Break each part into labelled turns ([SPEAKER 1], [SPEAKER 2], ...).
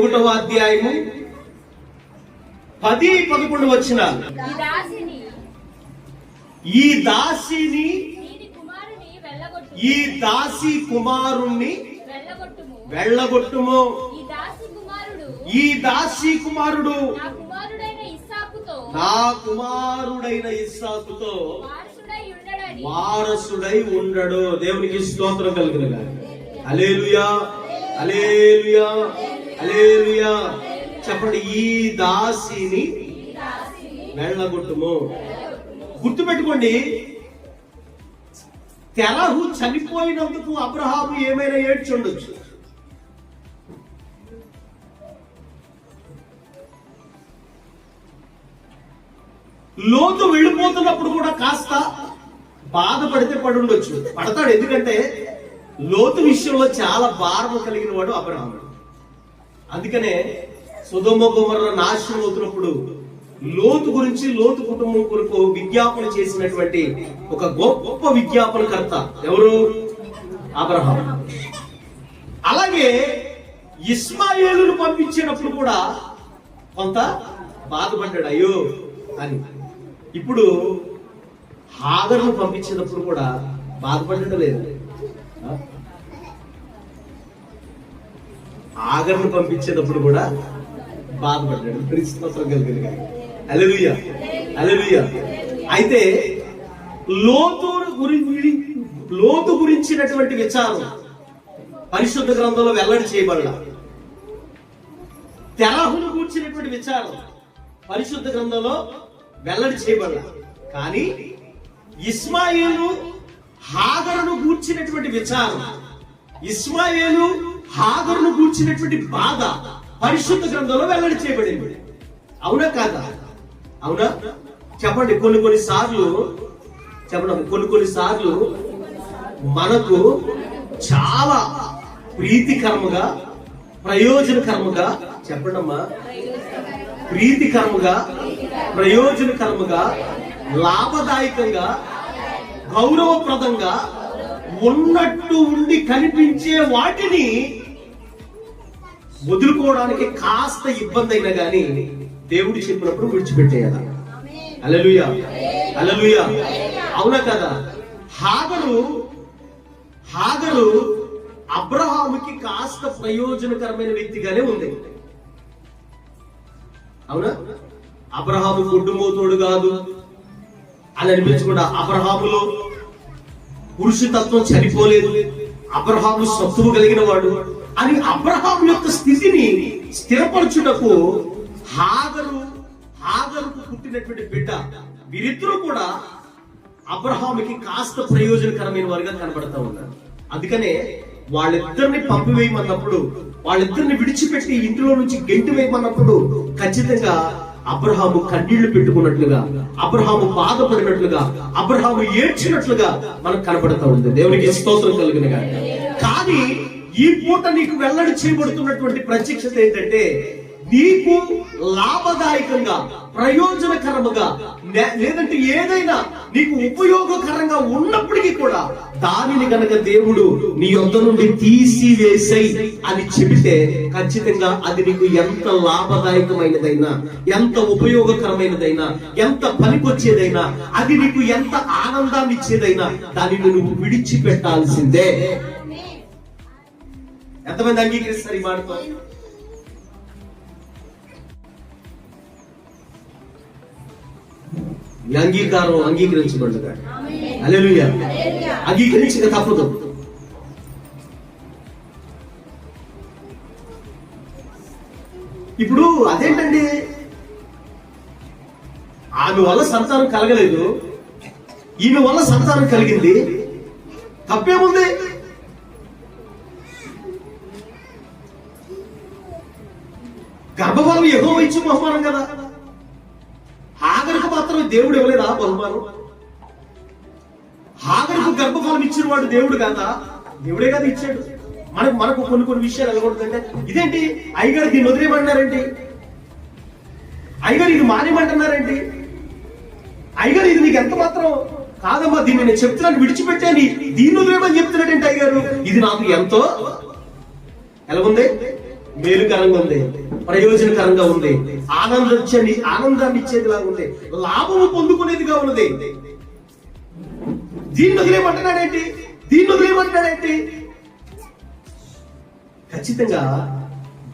[SPEAKER 1] ఒకటవ అధ్యాయము పది పదకొండు వచ్చిన
[SPEAKER 2] ఈ దాసిని
[SPEAKER 1] ఈ దాసి కుమారుణ్ణి
[SPEAKER 2] వెళ్ళగొట్టుము. ఈ దాసి కుమారుడు నా కుమారుడైన ఇస్సాకుతో వారసుడై
[SPEAKER 1] ఉండడు. దేవునికి స్తోత్రం కలిగిన అలేలుయా అలేలుయా అలేలుయా చెప్పండి ఈ దాసిని వెళ్ళగొట్టుము. గుర్తుపెట్టుకోండి తెరహు చనిపోయినందుకు అబ్రహాము ఏమైనా ఏడ్చుండొచ్చు లోతు వెళ్ళిపోతున్నప్పుడు కూడా కాస్త బాధపడితే పడుండొచ్చు. పడతాడు ఎందుకంటే లోతు విషయంలో చాలా భారం కలిగిన వాడు అబ్రహాముడు అందుకనే సుధమ గుమర్ర నాశనం అవుతున్నప్పుడు లోతు గురించి లోతు కుటుంబం కొరకు విజ్ఞాపన చేసినటువంటి ఒక గొప్ప విజ్ఞాపనకర్త ఎవరు? అబ్రహం అలాగే ఇస్మాయేలును పంపించేటప్పుడు కూడా కొంత బాధపడ్డాడు. అయ్యో అని. ఇప్పుడు హాగర్ను పంపించేటప్పుడు కూడా బాధపడడం లేదు ఆ? ఆగర్ను పంపించేటప్పుడు కూడా బాధపడ్డాడు. క్రీస్తోత్రం కలిగిన అలలుయ అలలుయ అయితే లోతు గురించి లోతు గురించినటువంటి విచారం పరిశుద్ధ గ్రంథంలో వెల్లడి చేయబడలా. తెరాహును కూర్చినటువంటి విచారం పరిశుద్ధ గ్రంథంలో వెల్లడి చేయబడలా. కానీ ఇస్మాయిలు హాగరును గూర్చినటువంటి విచారం ఇస్మాయిలు హాగరును గూర్చినటువంటి బాధ పరిశుద్ధ గ్రంథంలో వెల్లడి చేయబడింది. అవునా కాదా? అవునా? చెప్పండి కొన్ని కొన్ని సార్లు చెప్పడం కొన్ని కొన్ని సార్లు మనకు చాలా ప్రీతికరముగా ప్రయోజనకరముగా చెప్పండమ్మా ప్రీతికరముగా ప్రయోజనకరముగా లాభదాయకంగా గౌరవప్రదంగా ఉన్నట్టు ఉండి కనిపించే వాటిని వదులుకోవడానికి కాస్త ఇబ్బంది అయినా గానీ దేవుడు చెప్పినప్పుడు విడిచిపెట్టేయాలి. అలలుయ అలలుయ అవునా కదా? హాగరు హాగరు అబ్రహాముకి కాస్త ప్రయోజనకరమైన వ్యక్తిగానే ఉంది. అవునా? అబ్రహాము గుడ్డుమోతోడు కాదు. అని అనిపించకుండా అబ్రహాములో పురుషతత్వం చనిపోలేదు. అబ్రహాము సత్తువు కలిగిన వాడు. అని అబ్రహాం యొక్క స్థితిని స్థిరపరచుటకు హాగరు హాగరుకు పుట్టినటువంటి బిడ్డ. వీరిద్దరూ కూడా అబ్రహాముకి కాస్త ప్రయోజనకరమైన వారిగా కనబడతా ఉన్నారు. అందుకనే వాళ్ళిద్దరిని పంపివేయమన్నప్పుడు వాళ్ళిద్దరిని విడిచిపెట్టి ఇంట్లో నుంచి గెంటి వేయమన్నప్పుడు ఖచ్చితంగా అబ్రహాము కన్నీళ్ళు పెట్టుకున్నట్లుగా అబ్రహాము బాధపడినట్లుగా అబ్రహాము ఏడ్చినట్లుగా మనకు కనబడతా ఉంది. దేవునికి స్తోత్రం కలిగిన కానీ ఈ పూట నీకు వెల్లడి చేయబడుతున్నటువంటి ప్రత్యక్షత ఏంటంటే నీకు లాభదాయకంగా ప్రయోజనకరముగా లేదంటే ఏదైనా నీకు ఉపయోగకరంగా ఉన్నప్పటికీ కూడా దానిని గనక దేవుడు నీ యొద్ద నుండి తీసివేసై అని చెబితే ఖచ్చితంగా అది నీకు ఎంత లాభదాయకమైనదైనా ఎంత ఉపయోగకరమైనదైనా ఎంత పనికొచ్చేదైనా అది నీకు ఎంత ఆనందాన్ని ఇచ్చేదైనా దానిని నువ్వు విడిచిపెట్టాల్సిందే. ఎంతమంది అంగీకరిస్తారు ఈ మాటతో? అంగీకారం అంగీకరించబడగా అలెలుయ అంగీకరించక తప్పదు. ఇప్పుడు అదేంటండి? ఆమె వల్ల సంతానం కలగలేదు. ఈమె వల్ల సంతానం కలిగింది. తప్పేముంది? గర్భఫలం ఎగో ఇచ్చి బహుమానం కదా? హాగరికి మాత్రం దేవుడు ఇవ్వలేదా బహుమానం? హాగరికి గర్భఫలం ఇచ్చిన వాడు దేవుడు కదా? దేవుడే కదా ఇచ్చాడు. మనకు మనకు కొన్ని కొన్ని విషయాలు వెళ్ళకూడదంటే ఇదేంటి? అయ్యగారు దీన్ని వదిలేయమంటున్నారేంటి అయ్యగారు ఇది మానేయమంటున్నారేంటి? అయ్యగారు ఇది నీకు ఎంత మాత్రం కాదమ్మా దీన్ని నేను చెప్తున్నాను విడిచిపెట్టాను దీన్ని వదిలేయమని చెప్తున్నాడేంటి అయ్యగారు ఇది నాకు ఎంతో ఎలా ఉంది? మేలుకరంగా ఉంది ప్రయోజనకరంగా ఉంది ఆనందించండి ఆనందాన్ని ఇచ్చేదిలా ఉంది లాభము పొందుకునేదిగా ఉన్నది. దీన్ని వదిలేమంటున్నాడేంటి దీన్ని వదిలేమంటున్నాడేంటి ఖచ్చితంగా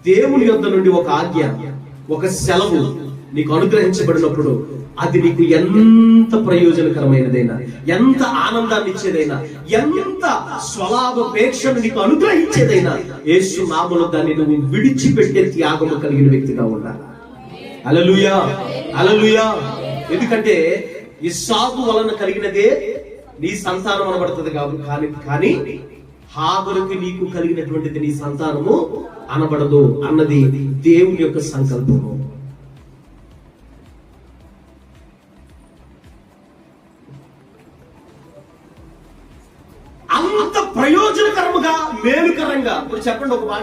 [SPEAKER 1] దేవుని యొద్ద నుండి ఒక ఆజ్ఞ ఒక సెలవు నీకు అనుగ్రహించబడినప్పుడు అది నీకు ఎంత ప్రయోజనకరమైనదైనా ఎంత ఆనందాన్ని ఇచ్చేదైనా ఎంత స్వలాభపేక్షను నీకు అనుగ్రహించేదైనా యేసు నామలో దాన్ని నువ్వు విడిచిపెట్టే త్యాగము కలిగిన వ్యక్తిగా ఉండాలి. అలలుయా అలలుయా ఎందుకంటే ఈ సాగు వలన కలిగినదే నీ సంతానం అనబడుతుంది కాబట్టి కానీ కానీ హాబరుకి నీకు కలిగినటువంటిది నీ సంతానము అనబడదు అన్నది దేవుని యొక్క సంకల్పము.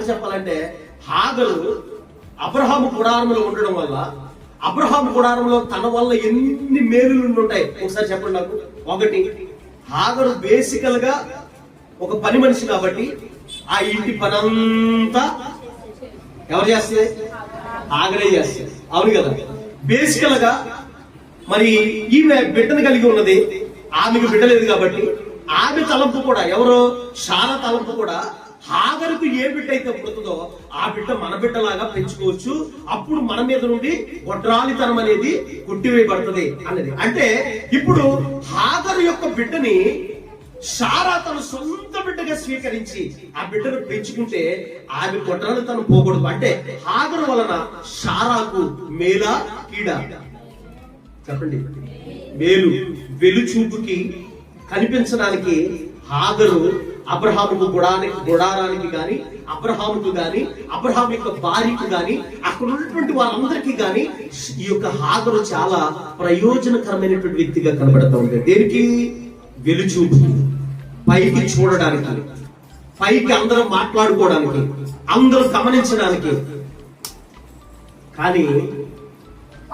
[SPEAKER 1] మాట చెప్పాలంటే హాగలు అబ్రహాం కుడారంలో ఉండడం వల్ల అబ్రహాం గుడారంలో తన వల్ల ఎన్ని మేలులు ఉంటాయి? ఒకసారి చెప్పండి నాకు. ఒకటి హాగరు బేసికల్గా ఒక పని మనిషి కాబట్టి ఆ ఇంటి పనంతా ఎవరు చేస్తే ఆగరే చేస్తే అవును కదా? బేసికల్గా మరి ఈమె బిడ్డను కలిగి ఉన్నది ఆమెకు బిడ్డ లేదు కాబట్టి ఆమె తలంపు కూడా ఎవరో? చాలా తలంపు కూడా హాగరుకు ఏ బిడ్డ అయితే పుడుతుందో ఆ బిడ్డ మన బిడ్డలాగా పెంచుకోవచ్చు. అప్పుడు మన మీద నుండి గొడ్రాలితనం అనేది కొట్టివేయబడుతుంది అన్నది. అంటే ఇప్పుడు హాగరు యొక్క బిడ్డని సారా తన సొంత బిడ్డగా స్వీకరించి ఆ బిడ్డను పెంచుకుంటే ఆమె గొడ్రాలు తను పోకూడదు. అంటే హాగరు వలన సారాకు మేలా కీడ? చెప్పండి. మేలు. వెలుచూపుకి కనిపించడానికి హాగరు అబ్రహాముకు గుడానికి గుడారానికి కానీ అబ్రహాముకు కానీ అబ్రహాం యొక్క భార్యకు కానీ అక్కడ ఉన్నటువంటి వారందరికీ కానీ ఈ యొక్క హాగరు చాలా ప్రయోజనకరమైనటువంటి వ్యక్తిగా కనబడతా ఉంది. దేనికి? వెలుచూపు. పైకి చూడడానికి. పైకి అందరం మాట్లాడుకోవడానికి. అందరూ గమనించడానికి. కానీ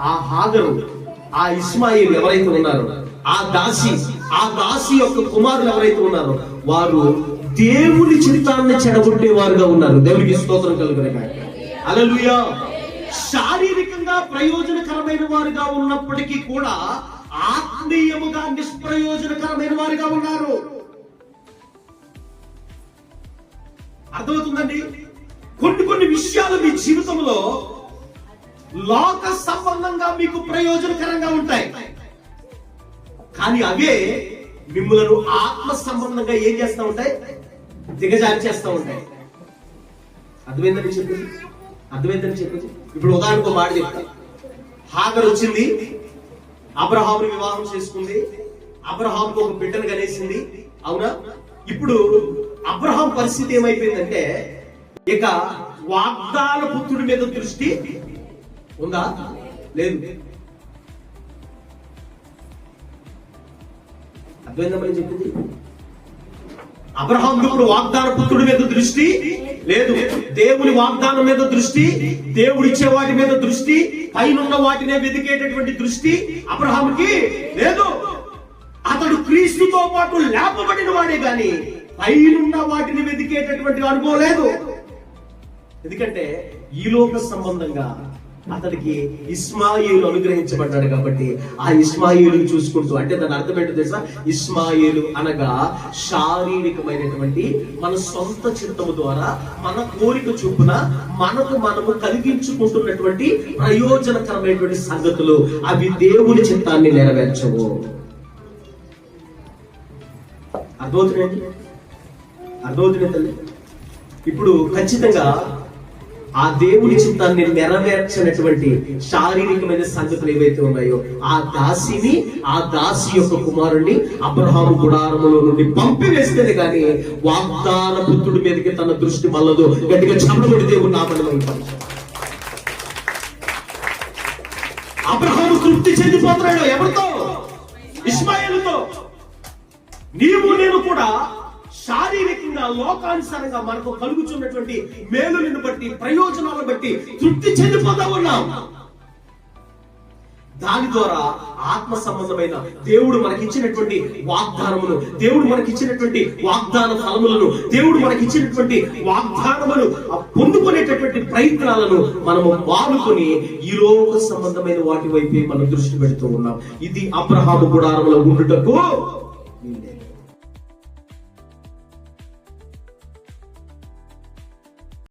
[SPEAKER 1] ఆ హాగరు ఆ ఇస్మాయిల్ ఎవరైతే ఉన్నారో ఆ దాసి ఆ దాసి యొక్క కుమారులు ఎవరైతే ఉన్నారో వారు దేవుని చిత్తాన్ని చెడగొట్టే వారుగా ఉన్నారు. దేవునికి స్తోత్రం కలుగునగా అలలుయా శారీరకంగా ప్రయోజనకరమైన వారుగా ఉన్నప్పటికీ కూడా ఆత్మీయముగా నిష్ప్రయోజనకరమైన వారుగా ఉన్నారు. అర్థమవుతుందండి? కొన్ని కొన్ని విషయాలు మీ జీవితంలో లోక సంబంధంగా మీకు ప్రయోజనకరంగా ఉంటాయి. కానీ అవే మిమ్మలను ఆత్మ సంబంధంగా ఏం చేస్తూ ఉంటాయి? దిగజారి చేస్తూ ఉంటాయి. అర్థమైందని చెప్పింది అర్థమైందని చెప్పింది ఇప్పుడు ఉదాహరణకు మాట చెప్తా. హాగర్ వచ్చింది. అబ్రహాముని వివాహం చేసుకుంది. అబ్రహాంకు ఒక బిడ్డను కనేసింది. అవునా? ఇప్పుడు అబ్రహాం పరిస్థితి ఏమైపోయిందంటే ఇక వాగ్దాన పుత్రుడి మీద దృష్టి ఉందా? లేదు. అద్వైతమని చెప్పింది? అబ్రహాం దేవుడు వాగ్దాన పుత్రుడి మీద దృష్టి లేదు. దేవుని వాగ్దానం మీద దృష్టి దేవుడిచ్చే వాటి మీద దృష్టి పైనున్న వాటినే వెతికేటటువంటి దృష్టి అబ్రహాంకి లేదు. అతడు క్రీస్తుతో పాటు లేపబడిన వాడే గాని పైనున్న వాటిని వెతికేటటువంటి అనుభవం లేదు. ఎందుకంటే ఈ లోక సంబంధంగా అతనికి ఇస్మాయిలు అనుగ్రహించబడ్డాడు కాబట్టి ఆ ఇస్మాయిలు చూసుకుంటూ అంటే దాని అర్థం ఏంటో తెలుసా? ఇస్మాయిలు అనగా శారీరకమైనటువంటి మన సొంత చిత్తము ద్వారా మన కోరిక చూపున మనకు మనము కలిగించుకుంటున్నటువంటి ప్రయోజనకరమైనటువంటి సంగతులు అవి దేవుని చిత్తాన్ని నెరవేర్చవు. అర్థమవుతున్నాయండి అర్థమవుతున్నాయి తల్లి? ఇప్పుడు ఖచ్చితంగా ఆ దేవుని చిత్తాన్ని నెరవేర్చినటువంటి శారీరకమైన సంగతులు ఏవైతే ఉన్నాయో ఆ దాసిని ఆ దాసి యొక్క కుమారుణ్ణి అబ్రహాము గుడారములో నుండి పంపివేస్తేనే కానీ వాగ్దాన పుత్రుడి మీదకి తన దృష్టి మల్లదు గట్టిగా చమడబడి దేవుడు నామని అబ్రహాము తృప్తి చెందిపోతున్నాడు ఎవరితో? ఇస్మాయిల్తో. నీవు నేను కూడా శారీరకంగా లోకానుసారంగా మనకు కలుగుతున్నటువంటి మేలులను బట్టి ప్రయోజనాలను బట్టి తృప్తి చెందిపోతా ఉన్నాం దాని ద్వారా ఆత్మ సంబంధమైన దేవుడు మనకిచ్చినటువంటి వాగ్దానములు దేవుడు మనకిచ్చినటువంటి వాగ్దాన ఫలములను దేవుడు మనకిచ్చినటువంటి వాగ్దానములు పొందుకునేటటువంటి ప్రయత్నాలను మనము మానుకొని ఈ లోక సంబంధమైన వాటి వైపే మనం దృష్టి పెడుతూ ఉన్నాం ఇది అబ్రహాము గుడారంలో ఉండుటకు వీల్లేదు.